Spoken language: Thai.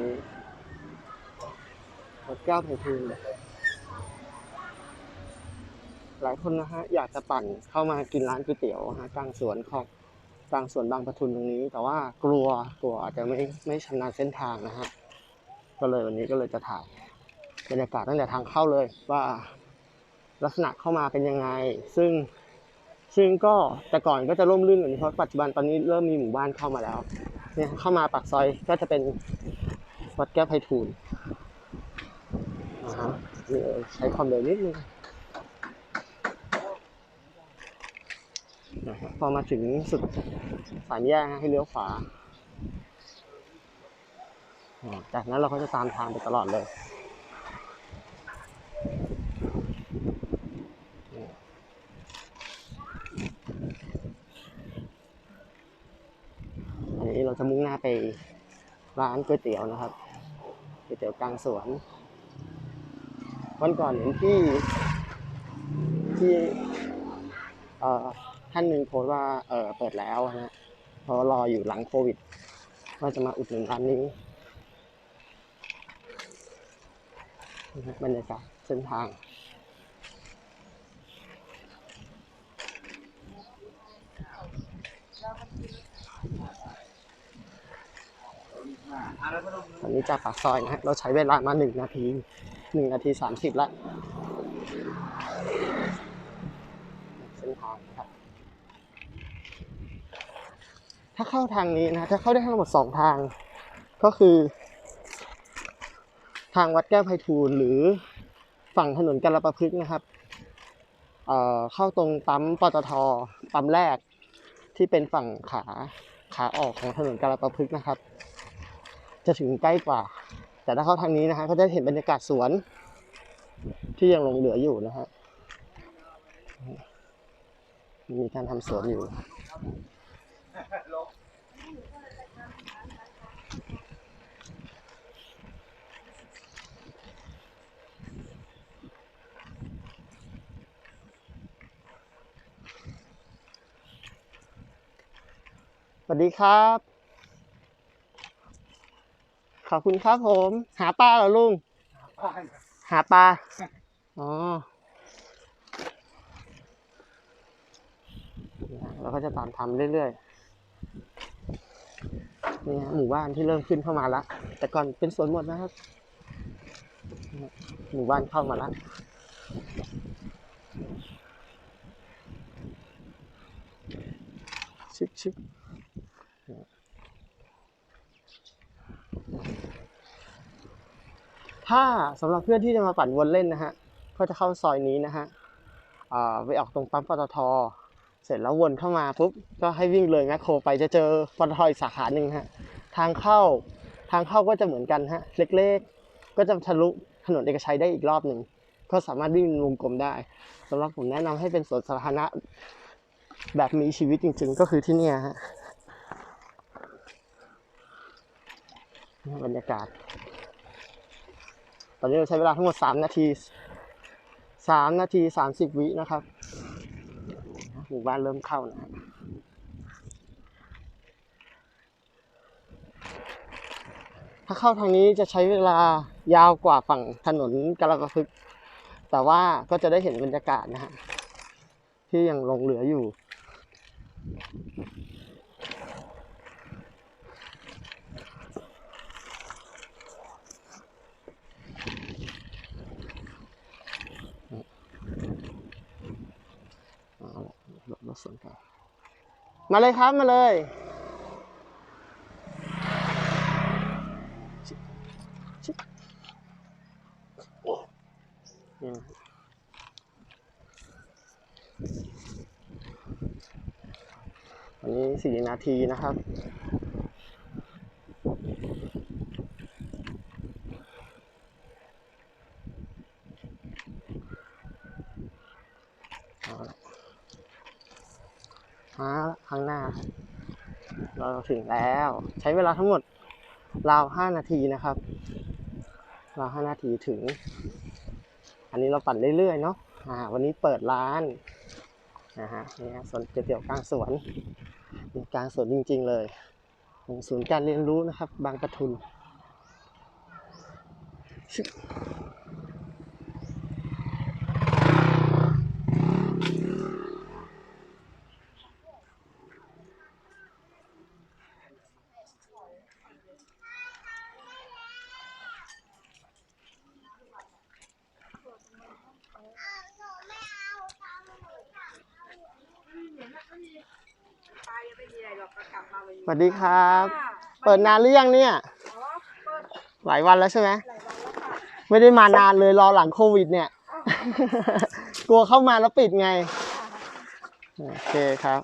นี่วัดแก้วไผ่ทูลหลายคนนะฮะอยากจะปั่นเข้ามากินร้านก๋วยเตี๋ยวฮะกลางสวนของกลางสวนบางปะทุนตรงนี้ แต่ว่ากลัวกลัวอาจจะไม่ไม่ชำนาญเส้นทางนะฮะก็เลยวันนี้ก็เลยจะถ่ายบรรยากาศตั้งแต่ทางเข้าเลยว่าลักษณะเข้ามาเป็นยังไง ซึ่งซึ่งก็แต่ก่อนก็จะร่มรื่นกว่านี้เพราะปัจจุบันตอนนี้เริ่มมีหมู่บ้านเข้ามาแล้วเนี่ยเข้ามาปากซอยก็จะเป็น วัดแก้วไพฑูรย์นะฮะนี่เออใช้ความเร็วนิดนึงนะฮะพอมาถึงสุดสามแยกให้เลี้ยวขวาอ่าจากนั้นเราก็จะตามทางไปตลอดเลย อันนี้เราจะมุ่งหน้าไปร้านก๋วยเตี๋ยวนะครับ ก๋วยเตี๋ยวกลางสวนวันก่อนเห็นที่ที่เออท่านหนึ่งโพสว่าเออเปิดแล้วนะเพราะรออยู่หลังโควิดว่าจะมาอุดหนุนร้านนี้บรรยากาศเส้นทาง ตอนนี้จากปากซอยนะฮะเราใช้เวลามาหนึ่งนาทีหนึ่งนาทีสามสิบละเส้นทางนะครับ ถ้าเข้าทางนี้นะถ้าเข้าได้ทั้งหมดสองทาง ก็คือ ทางวัดแก้วไพฑูรย์หรือฝั่งถนนกาลประพฤกษ์นะครับเเข้าตรงปั๊มปตทปั๊มแรกที่เป็นฝั่งขาขาออกของถนนกาลประพฤกษ์นะครับ จะถึงใกล้กว่า แต่ถ้าเข้าทางนี้นะฮะก็จะเห็นบรรยากาศสวน ที่ยังหลงเหลืออยู่นะฮะมีการทำสวนอยู่สวัสดีครับ ขอบคุณครับผม หาปลาเหรอลุง หาปลา อ๋อ เราก็จะตามทำเรื่อยๆ นี่ฮะหมู่บ้านที่เริ่มขึ้นเข้ามาละ แต่ก่อนเป็นสวนหมดนะครับ หมู่บ้านเข้ามาละชิบชิบ ถ้าสำหรับเพื่อนที่จะมาปั่นวนเล่นนะฮะก็จะเข้าซอยนี้นะฮะไปออกตรงปั๊มปตท เสร็จแล้ววนเข้ามาปุ๊บก็ให้วิ่งเลยแมคโครไปจะเจอปตทอีกสาขาหนึ่งฮะทางเข้าทางเข้าก็จะเหมือนกันฮะเล็กๆ ก็จะทะลุถนนเอกชัยได้อีกรอบหนึ่งก็สามารถวิ่งวงกลมได้สำหรับผมแนะนำให้เป็นสวนสาธารณะแบบมีชีวิตจริง ๆ ก็คือที่นี่ฮะ บรรยากาศ ตอนนี้เราใช้เวลาทั้งหมด 3 นาที 3 นาที 30 วินะครับหมู่บ้านเริ่มเข้านะถ้าเข้าทางนี้จะใช้เวลายาวกว่าฝั่งถนนกาลประพฤกษ์แต่ว่าก็จะได้เห็นบรรยากาศนะฮะที่ยังหลงเหลืออยู่ เอาละรถรถ สนกันมาเลยครับมาเลยชิชินี่นะวันนี้สี่นาทีนะครับเอาละ มาละข้างหน้า เราถึงแล้ว ใช้เวลาทั้งหมดราวห้านาทีนะครับราวห้านาทีถึง อันนี้เราปั่นเรื่อยๆเนาะอ่าวันนี้เปิดร้านนะฮะนี่สวนเตี๋ยวกลางสวนกลางสวนจริง ๆ เลยของศูนย์การเรียนรู้นะครับ บางปะทุน สวัสดีครับ เปิดนานหรือยังเนี่ยหลายวันแล้วใช่ไหมไม่ได้มานานเลยรอหลังโควิด เนี่ย กลัวเข้ามาแล้วปิดไง โอเคครับ